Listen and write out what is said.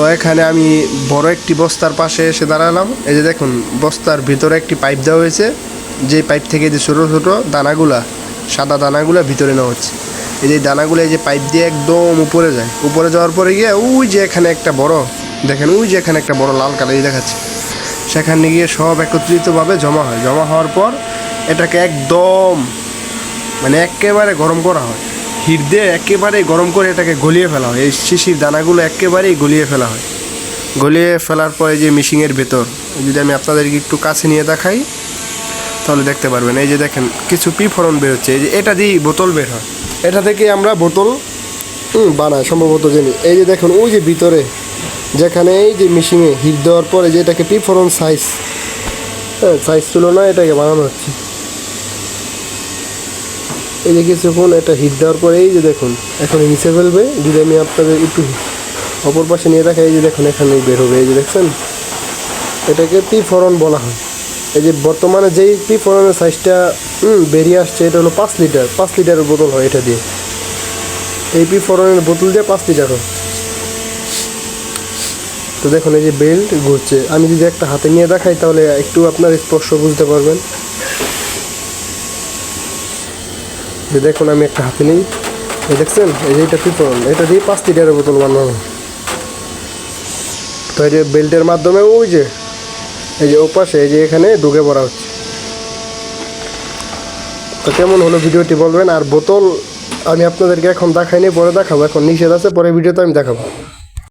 তো এখানে আমি বড় একটি বস্তার পাশে এসে দাঁড়ালাম। এই যে দেখুন, বস্তার ভিতরে একটি পাইপ দেওয়া হয়েছে। যে পাইপ থেকে যে ছোটো ছোটো দানাগুলা, সাদা দানাগুলা ভিতরে নেওয়া হচ্ছে। এই যে দানাগুলো, এই যে পাইপ দিয়ে একদম উপরে যায়। উপরে যাওয়ার পরে গিয়ে ওই যে এখানে একটা বড়, দেখেন ওই যে এখানে একটা বড় লাল কালারই দেখাচ্ছে। সেখানে গিয়ে সব একত্রিতভাবে জমা হয়। জমা হওয়ার পর এটাকে একদম মানে একেবারে গরম করা হয়। হিট দিয়ে একেবারে গরম করে এটাকে গলিয়ে ফেলা হয়। এই শিশির দানাগুলো একেবারেই গলিয়ে ফেলা হয়। গলিয়ে ফেলার পরে যে মিশিংয়ের ভেতর, যদি আমি আপনাদেরকে একটু কাছে নিয়ে দেখাই, তাহলে দেখতে পারবেন। এই যে দেখেন, কিছু পিফরন বেরোচ্ছে। এই যে এটা দিয়েই বোতল বের হয়। এটা থেকে আমরা বোতল বানাই সম্ভবত জানি। এই যে দেখুন, ওই যে ভিতরে, যেখানে এই যে মিশিংয়ে হিট দেওয়ার পরে যে এটাকে পিফরন সাইজ হ্যাঁ সাইজ তুলনায় এটাকে বানানো হচ্ছে। এই যে কিছুক্ষণ এটা হিট দেওয়ার পরে এই যে দেখুন এখন মিশে ফেলবে। যদি আমি আপনাদের একটু অপর পাশে নিয়ে রাখা, এই যে দেখুন এখানে বের হবে, এই যে দেখছেন? এটাকে পি ফরন বলা হয়। এই যে বর্তমানে যেই পি ফরনের সাইজটা বেরিয়ে আসছে, এটা হলো পাঁচ লিটার। পাঁচ লিটারের বোতল হয় এটা দিয়ে। এই পি ফরনের বোতল দিয়ে পাঁচ লিটার হয়। তো দেখুন, এই যে বেল্ট ঘুরছে। আমি যদি একটা হাতে নিয়ে দেখাই, তাহলে একটু আপনার স্পর্শ বুঝতে পারবেন। যে দেখুন, আমি একটা হাতে নিই। এই দেখছেন? এই যে এটা পিপল এটা দিয়ে পাঁচ লিটারের বোতল বানানো। তো এই যে বেল্টের মাধ্যমে ওই যে, এই যে ওপাশে, এই যে এখানে ডুবে পড়া হচ্ছে। তো কেমন হলো ভিডিওটি বলবেন? আর বোতল আমি আপনাদেরকে এখন দেখাইনি, পরে দেখাবো। এখন নিষেধ আছে, পরে ভিডিওতে আমি দেখাবো।